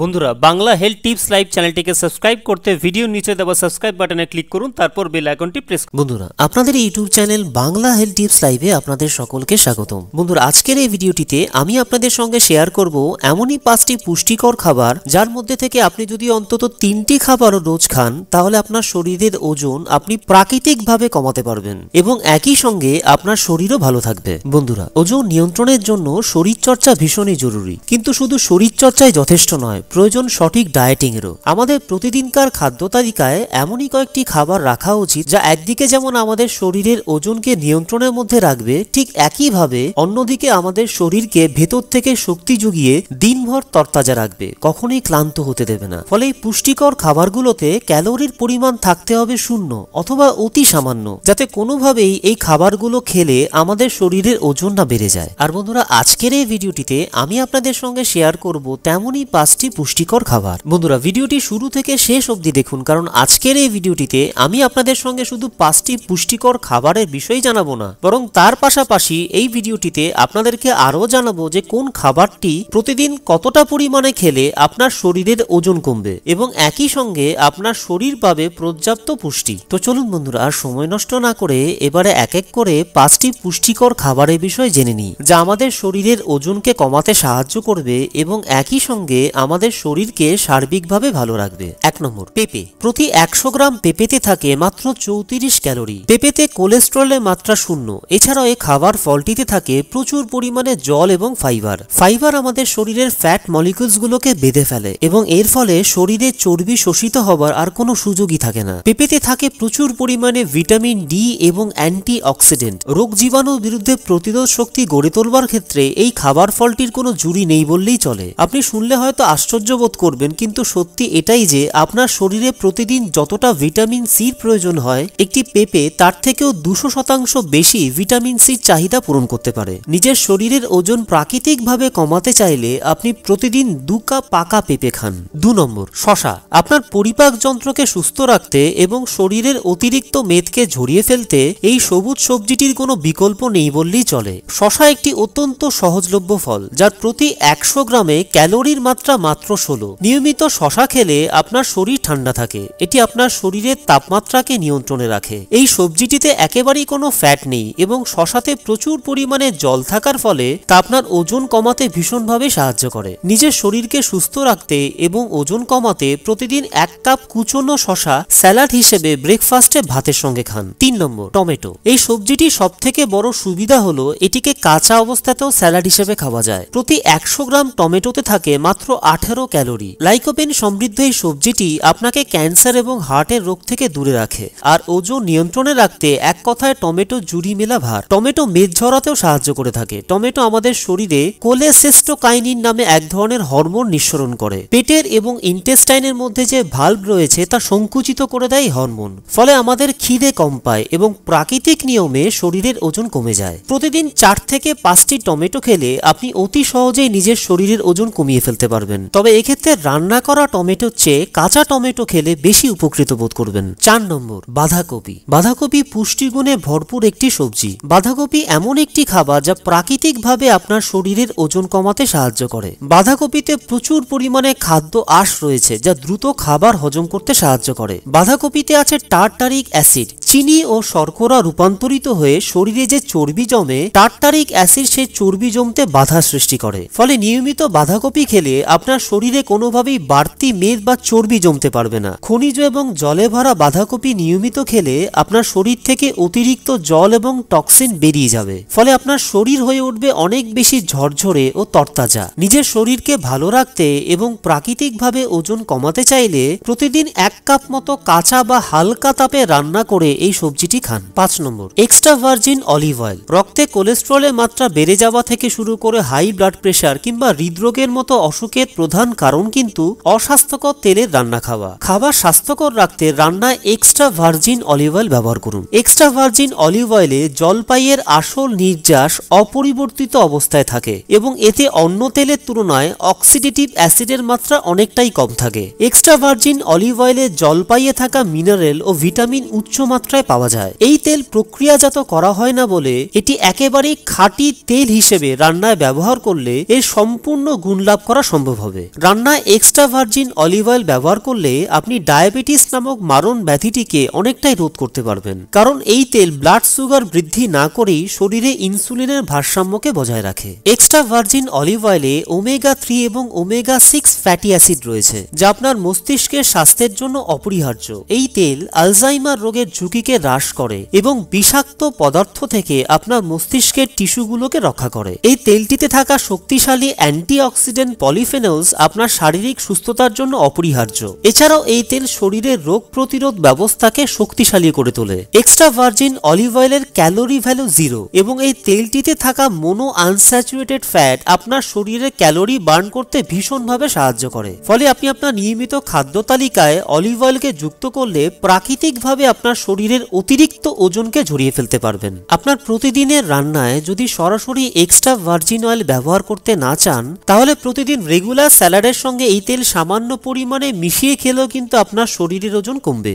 বন্ধুরা, Bangla health tips live চ্যানেলটিকে subscribe করতে ভিডিও নিচে দেওয়া সাবস্ক্রাইব বাটনে ক্লিক করুন, তারপর বেল আইকনটি প্রেস বন্ধুরা, আপনাদের YouTube channel Bangla health tips লাইভে আপনাদের সকলকে স্বাগতম। বন্ধুরা, আজকের এই ভিডিওটিতে আমি আপনাদের সঙ্গে শেয়ার করব এমনই পাঁচটি পুষ্টিকর খাবার যার মধ্যে থেকে আপনি যদি অন্তত তিনটি খাবারও রোজ খান, তাহলে আপনার শরীরের ওজন আপনি প্রাকৃতিকভাবে কমাতে পারবেন এবং একই সঙ্গে আপনার শরীরও ভালো থাকবে। বন্ধুরা, ওজন নিয়ন্ত্রণের জন্য শরীরচর্চা ভীষণই জরুরি। কিন্তু শুধু শরীরচর্চাই যথেষ্ট নয় প্রয়োজন সঠিক ডায়েটিংয়েরও। আমাদের প্রতিদিনকার খাদ্য তালিকায় এমনই কয়েকটি খাবার রাখা উচিত যা একদিকে যেমন আমাদের শরীরের ওজনকে নিয়ন্ত্রণের মধ্যে রাখবে, ঠিক একইভাবে অন্যদিকে আমাদের শরীরকে ভেতর থেকে শক্তি জুগিয়ে দিনভর তরতাজা রাখবে, কখনোই ক্লান্ত হতে দেবে না। ফলে পুষ্টিকর খাবারগুলোতে ক্যালোরির পরিমাণ থাকতে হবে শূন্য অথবা অতি সামান্য, যাতে কোনোভাবেই এই খাবারগুলো খেলে আমাদের শরীরের ওজন না বেড়ে যায়। আর বন্ধুরা, আজকের এই ভিডিওটিতে আমি আপনাদের সঙ্গে শেয়ার করব তেমনই পাঁচটি পুষ্টিকর খাবার। বন্ধুরা, ভিডিওটি শুরু থেকে শেষ অবধি দেখুন, কারণ আজকের এই ভিডিওটিতে আমি আপনাদের সঙ্গে শুধু পাঁচটি পুষ্টিকর খাবারের বিষয় জানাব না, বরং তার পাশাপাশি এই ভিডিওটিতে আপনাদেরকে আরও জানাব যে কোন খাবারটি প্রতিদিন কতটা পরিমাণে খেলে আপনার শরীরের ওজন কমবে এবং একই সঙ্গে আপনার শরীর পাবে পর্যাপ্ত পুষ্টি। তো চলুন বন্ধুরা, আর সময় নষ্ট না করে এবারে এক এক করে পাঁচটি পুষ্টিকর খাবারের বিষয় জেনে নিই, যা আমাদের শরীরের ওজনকে কমাতে সাহায্য করবে এবং একই সঙ্গে আমাদের শরীরকে সার্বিকভাবে ভালো রাখবে। এক নম্বর, পেঁপে। প্রতি একশো গ্রাম পেঁপেতে থাকে মাত্র চৌত্রিশ ক্যালোরি। পেঁপেতে কোলেস্ট্রলের মাত্রা শূন্য। এছাড়াও এই খাবার ফলটিতে থাকে প্রচুর পরিমাণে জল এবং ফাইবার। ফাইবার আমাদের শরীরের ফ্যাট মলিকুলস গুলোকে বেঁধে ফেলে এবং এর ফলে শরীরে চর্বি শোষিত হবার আর কোনো সুযোগই থাকে না। পেঁপেতে থাকে প্রচুর পরিমাণে ভিটামিন ডি এবং অ্যান্টি অক্সিডেন্ট রোগ জীবাণুর বিরুদ্ধে প্রতিরোধ শক্তি গড়ে তোলবার ক্ষেত্রে এই খাবার ফলটির কোনো জুড়ি নেই বললেই চলে। আপনি শুনলে হয়তো আশ্চর্য বোধ করবেন, কিন্তু সত্যি এটাই যে আপনার শরীরে প্রতিদিন যতটা ভিটামিন সির প্রয়োজন হয়, একটি পেঁপে তার থেকেও দুশো শতাংশ বেশি ভিটামিন সির চাহিদা পূরণ করতে পারে। নিজের শরীরের ওজন প্রাকৃতিকভাবে কমাতে চাইলে আপনি প্রতিদিন দু কাপ পাকা পেঁপে খান। দু নম্বর, শশা। আপনার পরিপাক যন্ত্রকে সুস্থ রাখতে এবং শরীরের অতিরিক্ত মেদকে ঝরিয়ে ফেলতে এই সবুজ সবজিটির কোনো বিকল্প নেই বললেই চলে। শশা একটি অত্যন্ত সহজলভ্য ফল, যার প্রতি একশো গ্রামে ক্যালোরির মাত্রা মাত্র ষোলো। নিয়মিত শশা খেলে আপনার শরীর ঠান্ডা থাকে। এটি আপনার শরীরের তাপমাত্রাকে নিয়ন্ত্রণে রাখে। এই সবজিটিতে একেবারেই কোনো ফ্যাট নেই এবং শশাতে প্রচুর পরিমাণে জল থাকার ফলে তা আপনার ওজন কমাতে ভীষণভাবে সাহায্য করে। নিজের শরীরকে সুস্থ রাখতে এবং ওজন কমাতে প্রতিদিন এক কাপ কুচনো শশা স্যালাড হিসেবে ব্রেকফাস্টে ভাতের সঙ্গে খান। তিন নম্বর, টমেটো। এই সবজিটি সব থেকে বড় সুবিধা হলো এটিকে কাঁচা অবস্থাতেও স্যালাড হিসেবে খাওয়া যায়। প্রতি একশো গ্রাম টমেটোতে থাকে মাত্র আঠেরো ক্যালোরি। লাইকোপেন সমৃদ্ধ এই সবজিটি আপনাকে ক্যান্সার এবং হার্টের রোগ থেকে দূরে রাখে। আর ওজন নিয়ন্ত্রণে রাখতে এক কথায় টমেটো, জুড়ি মেলা ভার টমেটো মেদ ঝরাতেও সাহায্য করে থাকে। টমেটো আমাদের শরীরে কোলেসেস্টোকাইনিন নামে এক ধরনের হরমোন নিঃসরণ করে। পেটের এবং ইন্টেস্টাইনের মধ্যে যে ভাল্ব রয়েছে, তা সংকুচিত করে দেয় হরমোন। ফলে আমাদের খিদে কম পায় এবং প্রাকৃতিক নিয়মে শরীরের ওজন কমে যায়। প্রতিদিন চার থেকে পাঁচটি টমেটো খেলে আপনি অতি সহজেই নিজের শরীরের ওজন কমিয়ে ফেলতে পারবেন। তবে এক্ষেত্রে রান্না করা টমেটোর চেয়ে কাঁচা টমেটো খেলে বেশি উপকৃত বোধ করবেন। চার নম্বর, বাঁধাকপি। বাঁধাকপি পুষ্টিগুণে ভরপুর একটি সবজি। বাঁধাকপি এমন একটি খাবার যা প্রাকৃতিকভাবে আপনার শরীরের ওজন কমাতে সাহায্য করে। বাঁধাকপিতে প্রচুর পরিমাণে খাদ্য আঁশ রয়েছে যা দ্রুত খাবার হজম করতে সাহায্য করে। বাঁধাকপিতে আছে টার্টারিক অ্যাসিড চিনি ও শর্করা রূপান্তরিত হয়ে শরীরে যে চর্বি জমে টার্টারিক অ্যাসিড সেই চর্বি জমতে বাধা সৃষ্টি করে। ফলে নিয়মিত বাঁধাকপি খেলে আপনার শরীরে কোনোভাবেই বাড়তি মেদ বা চর্বি জমতে পারবে না। খনিজ এবং জলে ভরা বাঁধাকপি নিয়মিত খেলে আপনার শরীর থেকে অতিরিক্ত জল এবং টক্সিন বেরিয়ে যাবে। ফলে আপনার শরীর হয়ে উঠবে অনেক বেশি ঝরঝরে ও তরতাজা। নিজের শরীরকে ভালো রাখতে এবং প্রাকৃতিকভাবে ওজন কমাতে চাইলে প্রতিদিন এক কাপ মতো কাঁচা বা হালকা তাপে রান্না করে এই সবজিটি খান। পাঁচ নম্বর, এক্সট্রা ভার্জিন অলিভ অয়েল। রক্তে কোলেস্ট্রলের মাত্রা বেড়ে যাওয়া থেকে শুরু করে হাই ব্লাড প্রেশার কিংবা হৃদরোগের মতো অসুখের প্রধান কারণ কিন্তু অস্বাস্থ্যকর তেলের রান্না খাওয়া। খাবার স্বাস্থ্যকর রাখতে রান্নায় এক্সট্রা ভার্জিন অলিভ অয়েল ব্যবহার করুন। এক্সট্রা ভার্জিন অলিভ অয়েলে জলপাইয়ের আসল নির্যাস অপরিবর্তিত অবস্থায় থাকে এবং এতে অন্য তেলের তুলনায় অক্সিডেটিভ অ্যাসিডের মাত্রা অনেকটাই কম থাকে। এক্সট্রা ভার্জিন অলিভ অয়েলে জলপাইয়ে থাকা মিনারেল ও ভিটামিন উচ্চ মাত্রা মাত্রায় পাওয়া যায়। এই তেল প্রক্রিয়াজাত করা হয় না বলে এটি একেবারেই খাঁটি তেল হিসেবে রান্নায় ব্যবহার করলে এর সম্পূর্ণ গুণ লাভ করা সম্ভব হবে। রান্নায় এক্সট্রা ভার্জিন অলিভ অয়েল ব্যবহার করলে আপনি ডায়াবেটিস নামক মারণ ব্যাধিটিকে অনেকটাই রোধ করতে পারবেন। কারণ এই তেল ব্লাড সুগার বৃদ্ধি না করেই শরীরে ইনসুলিনের ভারসাম্যকে বজায় রাখে। এক্সট্রা ভার্জিন অলিভ অয়েলে ওমেগা থ্রি এবং ওমেগা সিক্স ফ্যাটি অ্যাসিড রয়েছে, যা আপনার মস্তিষ্কের স্বাস্থ্যের জন্য অপরিহার্য। এই তেল আলজাইমার রোগের ঝুঁকিকে হ্রাস করে এবং বিষাক্ত পদার্থ থেকে আপনার মস্তিষ্কের টিস্যুগুলোকে রক্ষা করে। এই তেলটিতে থাকা শক্তিশালী অ্যান্টিঅক্সিডেন্ট পলিফেনলস আপনার শারীরিক সুস্থতার জন্য অপরিহার্য। এছাড়াও এই তেল শরীরের রোগ প্রতিরোধ ব্যবস্থাকে শক্তিশালী করে তোলে। এক্সট্রা ভার্জিন অলিভ অয়েলের ক্যালোরি ভ্যালু জিরো এবং এই তেলটিতে থাকা মোনো আনস্যাচুরেটেড ফ্যাট আপনার শরীরে ক্যালোরি বার্ন করতে ভীষণভাবে সাহায্য করে। ফলে আপনি আপনার নিয়মিত খাদ্য তালিকায় অলিভ অয়েলকে যুক্ত করলে প্রাকৃতিকভাবে আপনার শরীরের অতিরিক্ত ওজনকে ঝরিয়ে ফেলতে পারবেন। আপনার প্রতিদিনের রান্নায় যদি সরাসরি এক্সট্রা ভার্জিন অয়েল ব্যবহার করতে না চান, তাহলে প্রতিদিন রেগুলার স্যালাডের সঙ্গে এই তেল সামান্য পরিমাণে মিশিয়ে খেলেও কিন্তু আপনার শরীরের ওজন কমবে।